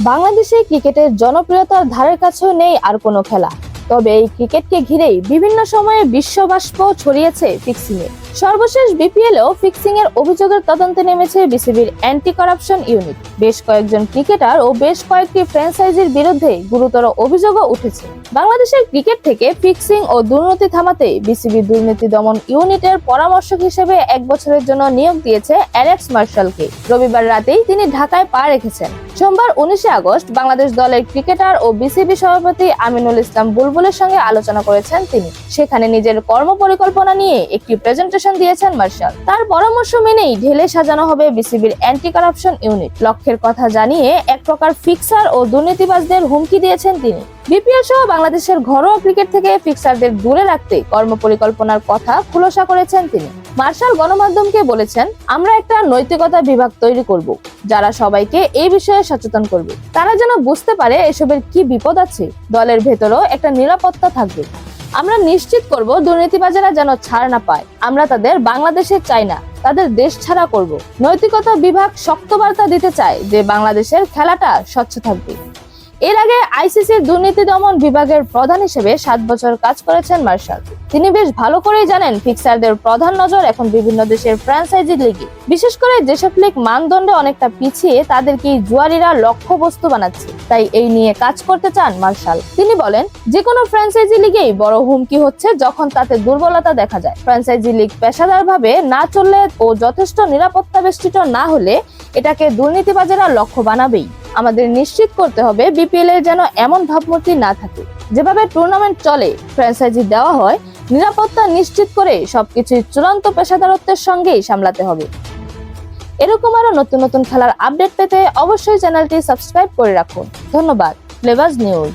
বাংলাদেশে ক্রিকেটের জনপ্রিয়তার ধারের কাছেও নেই আর কোনো খেলা। তবে এই ক্রিকেটকে ঘিরেই বিভিন্ন সময়ে বিশ্ববাষ্প ছড়িয়েছে ফিক্সিং এ সর্বশেষ বিপিএলেও ফিক্সিং এর অভিযোগের তদন্তে নেমেছে বিসিবির অ্যান্টি করাপশন ইউনিট। বেশ কয়েকজন ক্রিকেটার ও বেশ কয়েকটি ফ্র্যাঞ্চাইজির বিরুদ্ধে গুরুতর অভিযোগও উঠেছে। বাংলাদেশের ক্রিকেট থেকে ফিক্সিং ও দুর্নীতি থামাতে বিসিবি দুর্নীতি দমন ইউনিটের পরামর্শক হিসেবে এক বছরের জন্য নিয়োগ দিয়েছে অ্যালেক্স মার্শালকে। রবিবার রাতেই তিনি ঢাকায় পা রেখেছেন। সোমবার উনিশে আগস্ট বাংলাদেশ দলের ক্রিকেটার ও বিসিবি সভাপতি আমিনুল ইসলাম বুলবুলের সঙ্গে আলোচনা করেছেন তিনি। সেখানে নিজের কর্মপরিকল্পনা নিয়ে একটি প্রেজেন্টেশন দিয়েছেন মার্শাল। তার পরামর্শ মেনেই ঢেলে সাজানো হবে বিসিবির অ্যান্টি কারাপশন ইউনিট। লক্ষ্যের কথা জানিয়ে এক প্রকার ফিক্সার ও দুর্নীতিবাজদের হুমকি দিয়েছেন তিনি। বিপিএল সহ বাংলাদেশের ঘরোয়া ক্রিকেট থেকে ফিক্সারদের দূরে রাখতে কর্মপরিকল্পনার কথা খুলাসা করেছেন তিনি। মার্শাল গণমাধ্যমকে বলেছেন, আমরা একটা নৈতিকতা বিভাগ তৈরি করব, যারা সবাইকে এই বিষয়ে সচেতন করবে। তারা যেন বুঝতে পারে এসবের কি বিপদ আছে। দলের ভেতরেও একটা নিরাপত্তা থাকবে। আমরা নিশ্চিত করব দুর্নীতিবাজেরা যেন ছাড় না পায়। আমরা তাদের বাংলাদেশে চাই না, তাদের দেশ ছাড়া করব। নৈতিকতা বিভাগ শক্ত বার্তা দিতে চায় যে বাংলাদেশের খেলাটা স্বচ্ছ থাকবে। এর আগে আইসিসির দুর্নীতি দমন বিভাগের প্রধান হিসেবে সাত বছর কাজ করেছেন মার্শাল। তিনি বেশ ভালো করেই জানেন ফিক্সারদের প্রধান নজর এখন বিভিন্ন দেশের ফ্র্যাঞ্চাইজি লিগে বিশেষ করে যেসব লিগ মানদণ্ডে অনেকটা পিছিয়ে তাদেরকে জুয়ারিরা লক্ষ্যবস্তু বানাচ্ছে। তাই এই নিয়ে কাজ করতে চান মার্শাল। তিনি বলেন যে কোনো ফ্র্যাঞ্চাইজি লিগেই বড় হুমকি হচ্ছে যখন তাতে দুর্বলতা দেখা যায়। ফ্র্যাঞ্চাইজি লিগ পেশাদারভাবে না চললে ও যথেষ্ট নিরাপত্তা বেষ্টিত না হলে এটাকে দুর্নীতিবাজেরা লক্ষ্য বানাবেই। আমাদের নিশ্চিত করতে হবে বিপিএল এর যেন এমন ভাবমূর্তি না থাকে। যেভাবে টুর্নামেন্ট চলে ফ্র্যাঞ্চাইজি দেওয়া হয়, নিরাপত্তা নিশ্চিত করে সবকিছু চূড়ান্ত পেশাদারত্বের সঙ্গেই সামলাতে হবে। এরকম আরও নতুন নতুন খেলার আপডেট পেতে অবশ্যই চ্যানেলটি সাবস্ক্রাইব করে রাখুন। ধন্যবাদ ফ্লেভার্স নিউজ